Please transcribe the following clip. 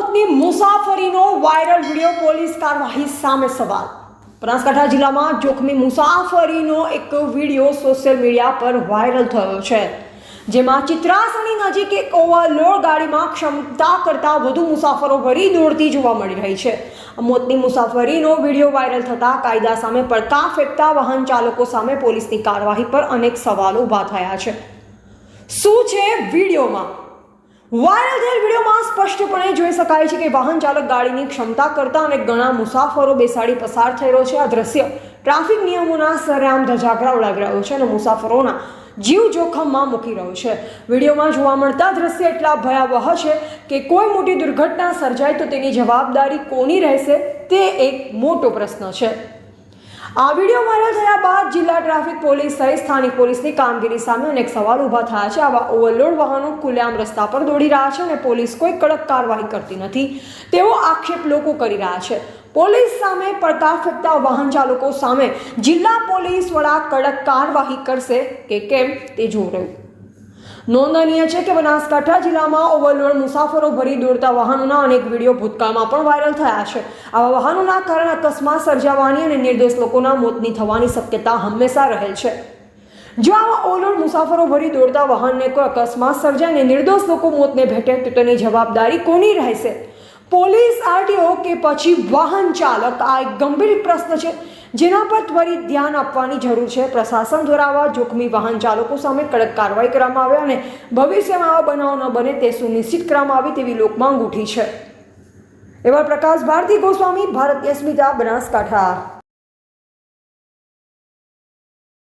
મોતની મુસાફરીનો viral video police કાર્યવાહી સામે સવાલ. બનાસકાંઠા જિલ્લામાં જોખમી મુસાફરીનો એક વીડિયો સોશિયલ મીડિયા પર વાયરલ થયો છે, જેમાં ચિત્રાસણી નજીક એક ઓવરલોડ ગાડીમાં ક્ષમતા કરતાં વધુ મુસાફરો ભરી દોડતી જોવા મળી રહી છે. મોતની મુસાફરીનો વીડિયો વાયરલ થતાં કાયદા સામે પડકાર ફેંકતા વાહન ચાલકો સામે પોલીસની કાર્યવાહી પર અનેક સવાલો ઊભા થયા છે. શું છે વિડીયોમાં? વાયરલ થયેલ વિડીયોમાં સ્પષ્ટપણે જોઈ શકાય છે કે વાહન ચાલક ગાડીની ક્ષમતા કરતા અને ઘણા મુસાફરો બેસાડી પસાર થઈ રહ્યો છે. આ દ્રશ્ય ટ્રાફિક નિયમોના સરેઆમ ધજાગરા ઉડાવી રહ્યો છે અને મુસાફરોના જીવ જોખમમાં મૂકી રહ્યો છે. વિડીયોમાં જોવા મળતા દ્રશ્ય એટલા ભયાવહ છે કે કોઈ મોટી દુર્ઘટના સર્જાય તો તેની જવાબદારી કોની રહેશે તે એક મોટો પ્રશ્ન છે. આ વીડિયો વાયરલ થયા બાદ જિલ્લા ટ્રાફિક પોલીસ સહિત સ્થાનિક પોલીસની કામગીરી સામે અનેક સવાલ ઊભા થયા છે. આવા ઓવરલોડ વાહનો ખુલ્લેઆમ રસ્તા પર દોડી રહ્યા છે અને પોલીસ કોઈ કડક કાર્યવાહી કરતી નથી. તેવો આક્ષેપ લોકો કરી રહ્યા છે. પોલીસ સામે પડતા ફેંકતા વાહન ચાલકો સામે જિલ્લા પોલીસ વડા કડક કાર્યવાહી કરશે કે કેમ તે જોવું રહ્યું. નોંધનીય છે કે બનાસકાંઠા જિલ્લામાં ઓવરલોડ મુસાફરો ભરી દોડતા વાહનોના અનેક વીડિયો ભૂતકાળમાં પણ વાયરલ થયા છે. આવા વાહનોના કારણે અકસ્માત સર્જાવાની અને નિર્દોષ લોકોના મોતની થવાની શક્યતા હંમેશા રહેલ છે. જો આવા ઓવરલોડ મુસાફરો ભરી દોડતા વાહનને કોઈ અકસ્માત સર્જાય અને નિર્દોષ લોકો મોતને ભેટે, તો તેની જવાબદારી કોની રહેશે? પોલીસ, આરટીઓ કે પછી વાહન ચાલક? આ એક ગંભીર પ્રશ્ન છે. જેના પર ત્વરિત ધ્યાન આપવાની જરૂર છે. પ્રશાસન દ્વારા જોખમી વાહન ચાલકો સામે કડક કાર્યવાહી કરવામાં આવે અને ભવિષ્યમાં આવા બનાવ ન બને તે સુનિશ્ચિત કરવામાં આવે તેવી લોકમાંગ ઉઠી છે. એવા પ્રકાશ ભારતી ગોસ્વામી ભારતીય સ્મિતા બનાસકાંઠા.